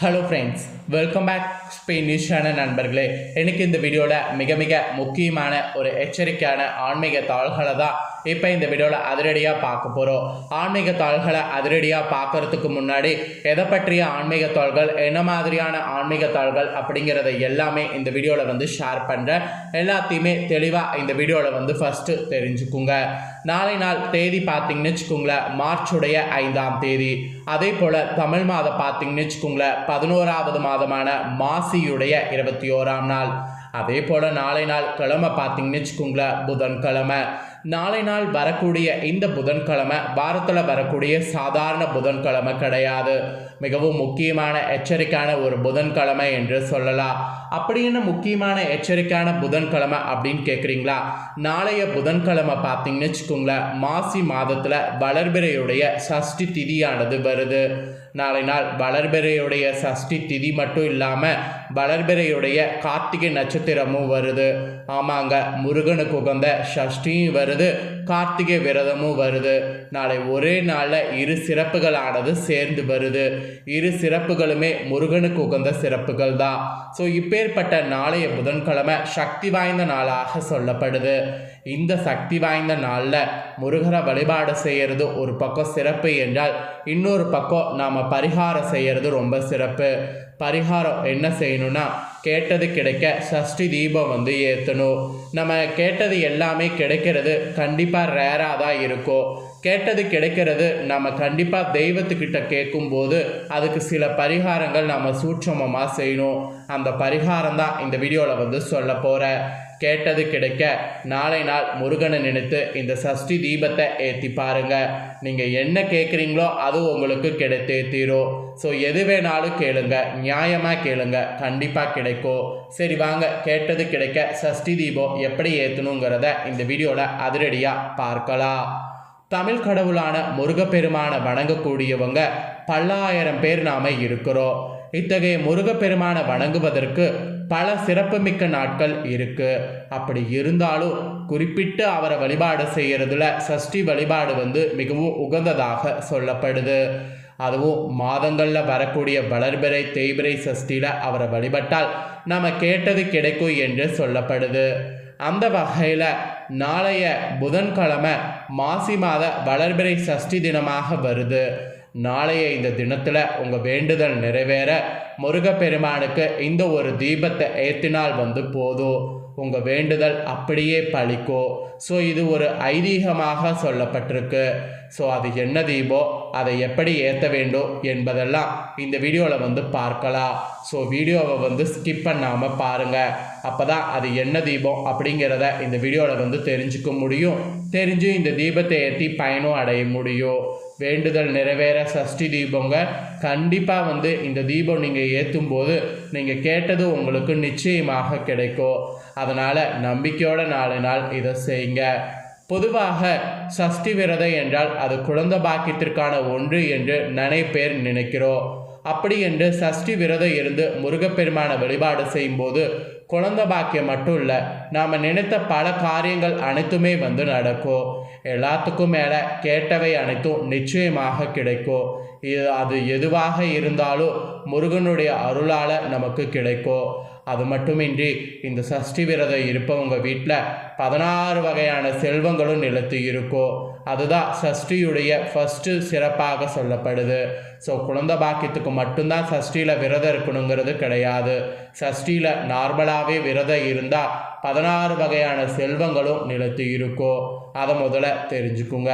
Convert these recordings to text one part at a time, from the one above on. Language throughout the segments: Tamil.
ஹலோ ஃப்ரெண்ட்ஸ் வெல்கம் பேக் ஸ்பெயினிஷான நண்பர்களே. எனக்கு இந்த வீடியோவில் மிக மிக முக்கியமான ஒரு எச்சரிக்கையான ஆன்மீக தாள்களை தான் இப்போ இந்த வீடியோவில் அதிரடியாக பார்க்க போகிறோம் ஆன்மீக தாள்களை அதிரடியாக பார்க்கறதுக்கு முன்னாடி எதை பற்றிய ஆன்மீக தாள்கள் என்ன மாதிரியான ஆன்மீக தாள்கள் அப்படிங்கிறத எல்லாமே இந்த வீடியோவில் வந்து ஷேர் பண்ணுறேன் எல்லாத்தையுமே தெளிவாக இந்த வீடியோவில் வந்து ஃபஸ்ட்டு தெரிஞ்சுக்குங்க. நாளை நாள் தேதி பார்த்தீங்கன்னு வச்சுக்கோங்களேன் மார்ச்சுடைய ஐந்தாம் தேதி. அதே போல் தமிழ் மாதம் பார்த்தீங்கன்னு வச்சுக்கோங்களேன் பதினோராவது மாதமான மாசியுடைய இருபத்தி ஓராம் நாள். அதே போல் நாளை நாள் கிழமை பார்த்தீங்கன்னு வச்சுக்கோங்களேன் புதன்கிழமை. நாளை நாள் வரக்கூடிய இந்த புதன்கிழமை வாரத்தில் வரக்கூடிய சாதாரண புதன்கிழமை கிடையாது. மிகவும் முக்கியமான எச்சரிக்கையான ஒரு புதன்கிழமை என்று சொல்லலாம். அப்படின்னு முக்கியமான எச்சரிக்கையான புதன்கிழமை அப்படின்னு கேட்குறீங்களா நாளைய புதன்கிழமை பார்த்தீங்கன்னு வச்சுக்கோங்களேன் மாசி மாதத்தில் வளர்பிறையுடைய சஷ்டி திதியானது வருது. நாளை நாள் வளர்பிறையுடைய சஷ்டி திதி மட்டும் இல்லாமல் வளர்பிறையுடைய கார்த்திகை நட்சத்திரமும் வருது. ஆமாங்க முருகனுக்கு உகந்த சஷ்டியும் வருது கார்த்திகை விரதமும் வருது. நாளை ஒரே நாளில் இரு சிறப்புகளானது சேர்ந்து வருது. இரு சிறப்புகளுமே முருகனுக்கு உகந்த சிறப்புகள் தான். ஸோ இப்பேற்பட்ட நாளைய புதன்கிழமை சக்தி வாய்ந்த நாளாக சொல்லப்படுது. இந்த சக்தி வாய்ந்த நாளில் முருகரை வழிபாடு செய்கிறது ஒரு பக்கம் சிறப்பு என்றால் இன்னொரு பக்கம் நாம் பரிகாரம் செய்கிறது ரொம்ப சிறப்பு. பரிகாரம் என்ன செய்யணும்னா கேட்டது கிடைக்க சஷ்டி தீபம் வந்து ஏற்றணும் நம்ம கேட்டது எல்லாமே கிடைக்கிறது கண்டிப்பாக ரேராக தான் இருக்கும். கேட்டது கிடைக்கிறது நம்ம கண்டிப்பாக தெய்வத்துக்கிட்ட கேட்கும்போது அதுக்கு சில பரிகாரங்கள் நம்ம சூட்சமமாக செய்யணும். அந்த பரிகாரம் தான் இந்த வீடியோவில் வந்து சொல்ல போகிறேன் கேட்டது கிடைக்க நாளை நாள் முருகனை நினைத்து இந்த சஷ்டி தீபத்தை ஏற்றி பாருங்க. நீங்கள் என்ன கேட்குறீங்களோ அது உங்களுக்கு கிடைத்தே தீரும். ஸோ எது வேணாலும் கேளுங்க. நியாயமாக கேளுங்க. கண்டிப்பாக கிடைக்கும். சரி வாங்க. கேட்டது கிடைக்க சஷ்டி தீபம் எப்படி ஏற்றணுங்கிறத இந்த வீடியோவில் அதிரடியாக பார்க்கலாம். தமிழ் கடவுளான முருகப்பெருமானை வணங்கக்கூடியவங்க பல்லாயிரம் பேர் நாம இருக்கிறோம். இத்தகைய முருகப்பெருமானை வணங்குவதற்கு பல சிறப்புமிக்க நாட்கள் இருக்கு. அப்படி இருந்தாலும் குறிப்பிட்டு அவரை வழிபாடு செய்யறதுல சஷ்டி வழிபாடு வந்து மிகவும் உகந்ததாக சொல்லப்படுது. அதுவும் மாதங்களில் வரக்கூடிய வளர்பிறை தேய்பிறை சஷ்டியில் அவரை வழிபட்டால் நம்ம கேட்டது கிடைக்கும் என்று சொல்லப்படுது. அந்த வகையில் நாளைய புதன்கிழமை மாசி மாத வளர்பிறை சஷ்டி தினமாக வருது. நாளைய இந்த தினத்தில் உங்கள் வேண்டுதல் நிறைவேற. முருகப்பெருமானுக்கு இந்த ஒரு தீபத்தை ஏற்றினால் வந்து போதும். உங்கள் வேண்டுதல் அப்படியே பழிக்கும் ஸோ இது ஒரு ஐதீகமாக சொல்லப்பட்டிருக்கு. ஸோ அது என்ன தீபம் அதை எப்படி ஏற்ற வேண்டும் என்பதெல்லாம் இந்த வீடியோவில் வந்து பார்க்கலாம். ஸோ வீடியோவை வந்து ஸ்கிப் பண்ணாமல் பாருங்கள் அப்போ தான் அது என்ன தீபம் அப்படிங்கிறத இந்த வீடியோவில் வந்து தெரிஞ்சுக்க முடியும். தெரிஞ்சு இந்த தீபத்தை ஏற்றி பயனும் அடைய முடியும். வேண்டுதல் நிறைவேற சஷ்டி தீபங்க கண்டிப்பாக வந்து இந்த தீபம் நீங்கள் ஏற்றும் போது நீங்கள் கேட்டது உங்களுக்கு நிச்சயமாக கிடைக்கும். அதனால் நம்பிக்கையோட நாலு நாள் இதை செய்யுங்க. பொதுவாக சஷ்டி விரதம் என்றால் அது குழந்தை பாக்கியத்திற்கான ஒன்று என்று நிறைய பேர் நினைக்கிறோம். அப்படி என்று சஷ்டி விரதம் இருந்து முருகப்பெருமான வழிபாடு செய்யும்போது குழந்த பாக்கியம் மட்டும் இல்லை நாம் நினைத்த பல காரியங்கள் அனைத்துமே வந்து நடக்கும். எல்லாத்துக்கும் மேலே கேட்டவை அனைத்தும் நிச்சயமாக கிடைக்கும். இது அது எதுவாக இருந்தாலும் முருகனுடைய அருளால் நமக்கு கிடைக்கும் அது மட்டுமின்றி இந்த சஷ்டி விரதம் இருப்பவங்க வீட்டில் பதினாறு வகையான செல்வங்களும் நிலத்து இருக்கும் அதுதான் சஷ்டியுடைய ஃபஸ்ட்டு சிறப்பாக சொல்லப்படுது. ஸோ குழந்த பாக்கியத்துக்கு மட்டும்தான் சஷ்டியில் விரதம் இருக்கணுங்கிறது கிடையாது. சஷ்டியில் நார்மலாகவே விரதம் இருந்தால் பதினாறு வகையான செல்வங்களும் நிலத்து இருக்கும் அதை முதல்ல தெரிஞ்சுக்குங்க.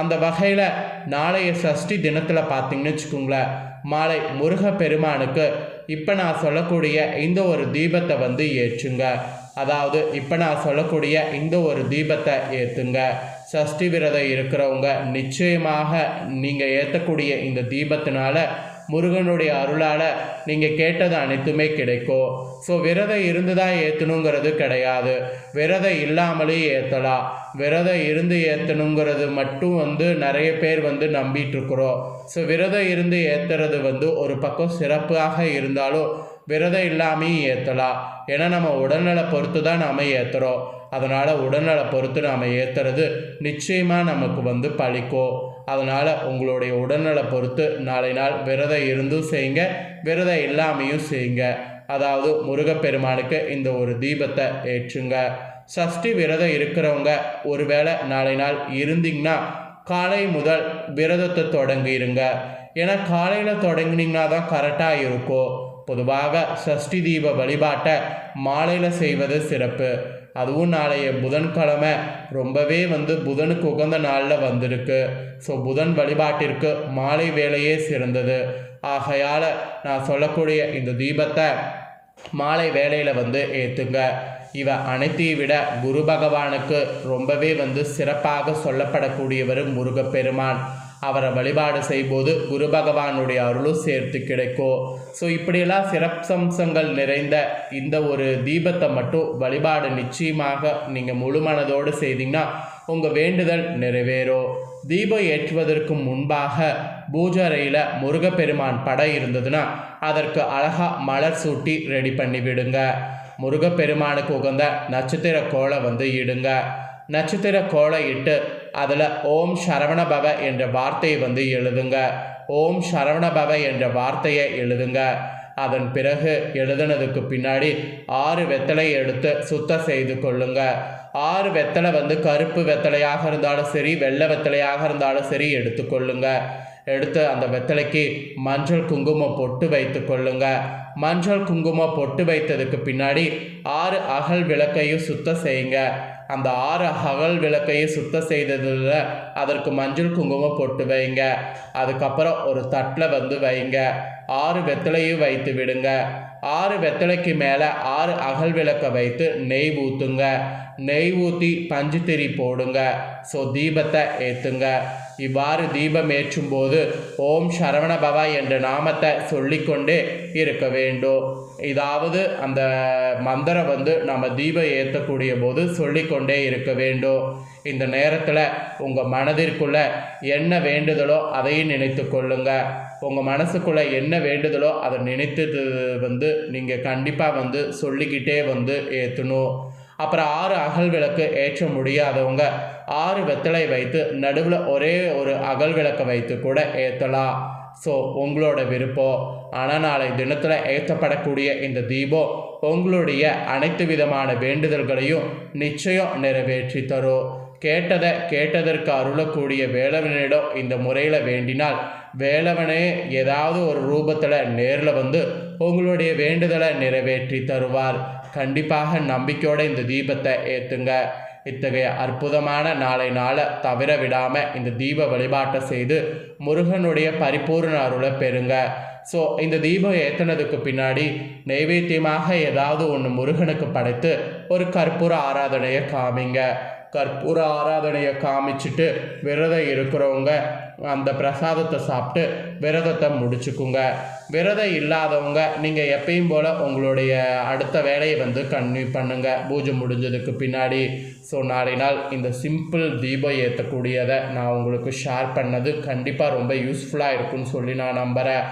அந்த வகையில் நாளைய சஷ்டி தினத்தில் பார்த்தீங்கன்னு வச்சுக்கோங்களேன். மாலை முருக பெருமானுக்கு இப்போ நான் சொல்லக்கூடிய இந்த ஒரு தீபத்தை வந்து ஏற்றுங்க. அதாவது இப்போ நான் சொல்லக்கூடிய இந்த ஒரு தீபத்தை ஏற்றுங்க சஷ்டி விரதம் இருக்கிறவங்க நிச்சயமாக நீங்கள் ஏற்றக்கூடிய இந்த தீபத்தினால முருகனுடைய அருளால் நீங்கள் கேட்டது அனைத்துமே கிடைக்கும் ஸோ விரதம் இருந்து தான் ஏற்றணுங்கிறது கிடையாது. விரதம் இல்லாமலே ஏற்றலாம் விரதம் இருந்து ஏற்றணுங்கிறது மட்டும் வந்து நிறைய பேர் வந்து நம்பிட்டு இருக்கிறோம் ஸோ விரதம் இருந்து ஏற்றுறது வந்து ஒரு பக்கம் சிறப்பாக இருந்தாலும் விரதம் இல்லாமையும் ஏற்றலாம் ஏன்னா நம்ம உடல்நலை பொறுத்து தான் நாம் ஏற்றுறோம் அதனால் உடல்நலை பொறுத்து நாம் ஏற்றுறது நிச்சயமாக நமக்கு வந்து பழிக்கும் அதனால் உங்களுடைய உடல்நலை பொறுத்து நாளை நாள் விரதம் இருந்தும் செய்யுங்க விரதம் இல்லாமையும் செய்யுங்க. அதாவது முருகப்பெருமானுக்கு இந்த ஒரு தீபத்தை ஏற்றுங்க. சஷ்டி விரதம் இருக்கிறவங்க ஒருவேளை நாளை நாள் இருந்தீங்கன்னா காலை முதல் விரதத்தை தொடங்கிடுங்க ஏன்னா காலையில் தொடங்கினீங்கன்னா தான் கரெக்டாக இருக்கும். பொதுவாக சஷ்டி தீப வழிபாட்டை மாலையில் செய்வது சிறப்பு. அதுவும் நாளைய புதன்கிழமை ரொம்பவே வந்து புதனுக்கு உகந்த நாளில் வந்திருக்கு. ஸோ புதன் வழிபாட்டிற்கு மாலை வேலையே சிறந்தது. ஆகையால் நான் சொல்லக்கூடிய இந்த தீபத்தை மாலை வேலையில் வந்து ஏற்றுங்க இவ அனைத்தையும் விட குரு பகவானுக்கு ரொம்பவே வந்து சிறப்பாக சொல்லப்படக்கூடியவர் முருகப்பெருமான். அவரை வழிபாடு செய்யும்போது குரு பகவானுடைய அருளும் சேர்த்து கிடைக்கும் ஸோ இப்படியெல்லாம் சிறப்பம்சங்கள் நிறைந்த இந்த ஒரு தீபத்தை மட்டும் வழிபாடு நிச்சயமாக நீங்கள் முழு மனதோடு செய்தீங்கன்னா உங்கள் வேண்டுதல் நிறைவேறும் தீபம் ஏற்றுவதற்கு முன்பாக பூஜரையில் முருகப்பெருமான் படம் இருந்ததுன்னா அதற்கு அழகாக மலர் சூட்டி ரெடி பண்ணி விடுங்க. முருகப்பெருமானுக்கு உகந்த நட்சத்திர கோலை வந்து இடுங்க. நட்சத்திர கோலை இட்டு அதில் ஓம் சரவணபவ என்ற வார்த்தையை வந்து எழுதுங்க. ஓம் சரவணபவ என்ற வார்த்தையை எழுதுங்க. அதன் பிறகு எழுதுனதுக்கு பின்னாடி ஆறு வெத்தலை எடுத்து சுத்தம் செய்து கொள்ளுங்க. ஆறு வெத்தலை வந்து கருப்பு வெத்தலையாக இருந்தாலும் சரி வெள்ளை வெத்தலையாக இருந்தாலும் சரி எடுத்துக்கொள்ளுங்க எடுத்து அந்த வெத்தலைக்கு மஞ்சள் குங்குமம் பொட்டு வைத்து கொள்ளுங்க. மஞ்சள் குங்குமம் பொட்டு வைத்ததுக்கு பின்னாடி ஆறு அகல் விளக்கையும் சுத்தம் செய்யுங்க. அந்த ஆறு அகல் விளக்கையும் சுத்தம் செய்ததில் அதற்கு மஞ்சள் குங்குமம் போட்டு வைங்க. அதுக்கப்புறம் ஒரு தட்டில் வந்து வைங்க. ஆறு வெத்தலையும் வைத்து விடுங்க. ஆறு வெத்தலைக்கு மேலே ஆறு அகல் விளக்கை வைத்து நெய் ஊற்றுங்க நெய் ஊற்றி பஞ்சு திரி போடுங்க. ஸோ தீபத்தை ஏற்றுங்க இவ்வாறு தீபம் ஏற்றும் போது ஓம் சரவண பவா என்ற நாமத்தை சொல்லிக்கொண்டே இருக்க வேண்டும். இதாவது அந்த மந்திரம் வந்து நம்ம தீபம் ஏற்றக்கூடிய போது சொல்லிக்கொண்டே இருக்க வேண்டும். இந்த நேரத்தில் உங்கள் மனதிற்குள்ளே என்ன வேண்டுதலோ அதையும் நினைத்து கொள்ளுங்க. உங்கள் மனசுக்குள்ளே என்ன வேண்டுதலோ அதை நினைத்தது வந்து நீங்கள் கண்டிப்பாக வந்து சொல்லிக்கிட்டே வந்து ஏற்றணும் அப்புறம் ஆறு அகல் விளக்கு ஏற்ற முடியாதவங்க ஆறு வெத்தலை வைத்து நடுவில் ஒரே ஒரு அகல் விளக்கை வைத்து கூட ஏற்றலாம் ஸோ உங்களோட விருப்பம். ஆனால் நாளை தினத்தில் ஏற்றப்படக்கூடிய இந்த தீபம் உங்களுடைய அனைத்து விதமான வேண்டுதல்களையும் நிச்சயம் நிறைவேற்றி தரும். கேட்டதை கேட்டதற்கு அருளக்கூடிய வேலவனிடம் இந்த முறையில் வேண்டினால் வேலவனே ஏதாவது ஒரு ரூபத்தில் நேரில் வந்து உங்களுடைய வேண்டுதலை நிறைவேற்றி தருவார். கண்டிப்பாக நம்பிக்கையோடு இந்த தீபத்தை ஏற்றுங்க இத்தகைய அற்புதமான நாளை நாளை தவிர விடாமல் இந்த தீப வழிபாட்டை செய்து முருகனுடைய பரிபூர்ண அருளை பெறுங்க. ஸோ இந்த தீபம் ஏற்றினதுக்கு பின்னாடி நைவேத்தியமாக ஏதாவது ஒன்று முருகனுக்கு படைத்து ஒரு கற்பூர ஆராதனையை காமிங்க. கற்பூர ஆராதனையை காமிச்சிட்டு விரதம் இருக்கிறவங்க அந்த பிரசாதத்தை சாப்பிட்டு விரதத்தை முடிச்சுக்குங்க. விரதம் இல்லாதவங்க நீங்கள் எப்பயும் போல் உங்களுடைய அடுத்த வேலையை வந்து கன்யூ பண்ணுங்கள் பூஜை முடிஞ்சதுக்கு பின்னாடி ஸோ நாளை நாள் இந்த சிம்பிள் தீபம் ஏற்றக்கூடியதை நான் உங்களுக்கு ஷேர் பண்ணது கண்டிப்பாக ரொம்ப யூஸ்ஃபுல்லாக இருக்கும்னு சொல்லி நான் நம்புகிறேன்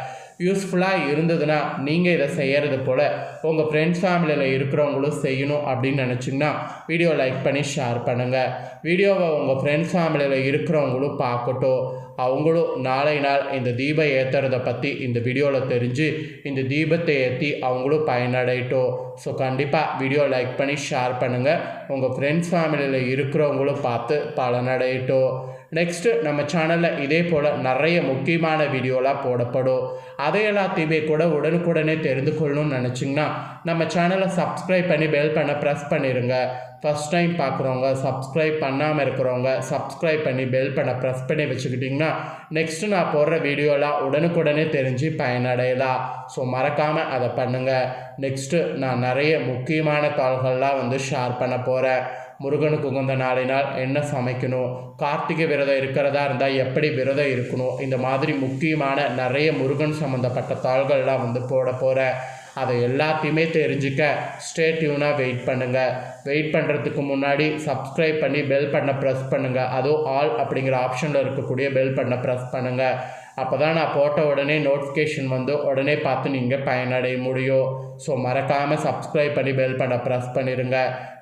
யூஸ்ஃபுல்லாக இருந்ததுன்னா நீங்கள் இதை செய்கிறது போல் உங்கள் ஃப்ரெண்ட்ஸ் ஃபேமிலியில் இருக்கிறவங்களும் செய்யணும் அப்படின்னு நினச்சிங்கன்னா வீடியோ லைக் பண்ணி ஷேர் பண்ணுங்கள் வீடியோவை உங்கள் ஃப்ரெண்ட்ஸ் ஃபேமிலியில் இருக்கிறவங்களும் பார்க்கட்டும். அவங்களும் நாளை நாள் இந்த தீபம் ஏற்றுறத பற்றி இந்த வீடியோவில் தெரிஞ்சு இந்த தீபத்தை ஏற்றி அவங்களும் பயனடையட்டும். ஸோ கண்டிப்பாக வீடியோ லைக் பண்ணி ஷேர் பண்ணுங்கள் உங்கள் ஃப்ரெண்ட்ஸ் ஃபேமிலியில் இருக்கிறவங்களும் பார்த்து பலனடையட்டும். நெக்ஸ்ட்டு நம்ம சேனலில் இதே போல் நிறைய முக்கியமான வீடியோலாம் போடப்படும். அதை எல்லாத்தையுமே கூட உடனுக்குடனே தெரிந்து கொள்ளணும்னு நினச்சிங்கன்னா நம்ம சேனலை சப்ஸ்கிரைப் பண்ணி பெல் பண்ண ப்ரெஸ் பண்ணிடுங்க ஃபஸ்ட் டைம் பார்க்குறவங்க சப்ஸ்கிரைப் பண்ணாமல் இருக்கிறவங்க சப்ஸ்கிரைப் பண்ணி பெல் பண்ண ப்ரெஸ் பண்ணி வச்சுக்கிட்டிங்கன்னா நெக்ஸ்ட்டு நான் போடுற வீடியோலாம் உடனுக்குடனே தெரிஞ்சு பயனடையலாம். ஸோ மறக்காமல் அதை பண்ணுங்கள் நெக்ஸ்ட்டு நான் நிறைய முக்கியமான கால்கள்லாம் வந்து ஷேர் பண்ண போகிறேன் முருகனுக்கு உகந்த நாளினால் என்ன சமைக்கணும்? கார்த்திகை விரதம் இருக்கிறதா இருந்தால் எப்படி விரதம் இருக்கணும்? இந்த மாதிரி முக்கியமான நிறைய முருகன் சம்மந்தப்பட்ட தாள்கள்லாம் வந்து போட போகிறேன் அதை எல்லாத்தையுமே தெரிஞ்சுக்க ஸ்டே டியூனாக வெயிட் பண்ணுங்கள் வெயிட் பண்ணுறதுக்கு முன்னாடி சப்ஸ்கிரைப் பண்ணி பெல் பண்ண ப்ரெஸ் பண்ணுங்கள் அதுவும் ஆல் அப்படிங்கிற ஆப்ஷனில் இருக்கக்கூடிய பெல் பண்ண ப்ரெஸ் பண்ணுங்கள் அப்போ தான் நான் போட்ட உடனே நோட்டிஃபிகேஷன் வந்து உடனே பார்த்து நீங்கள் பயனடைய முடியும். ஸோ மறக்காமல் சப்ஸ்கிரைப் பண்ணி பெல் பண்ண ப்ரெஸ் பண்ணிடுங்க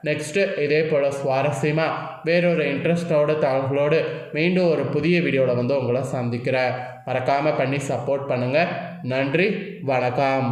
நெக்ஸ்ட்டு இதே போல் சுவாரஸ்யமாக வேறொரு இன்ட்ரெஸ்டோட தகவலோடு மீண்டும் ஒரு புதிய வீடியோவில் வந்து உங்களை சந்திக்கிறேன். மறக்காமல் பண்ணி சப்போர்ட் பண்ணுங்கள் நன்றி வணக்கம்.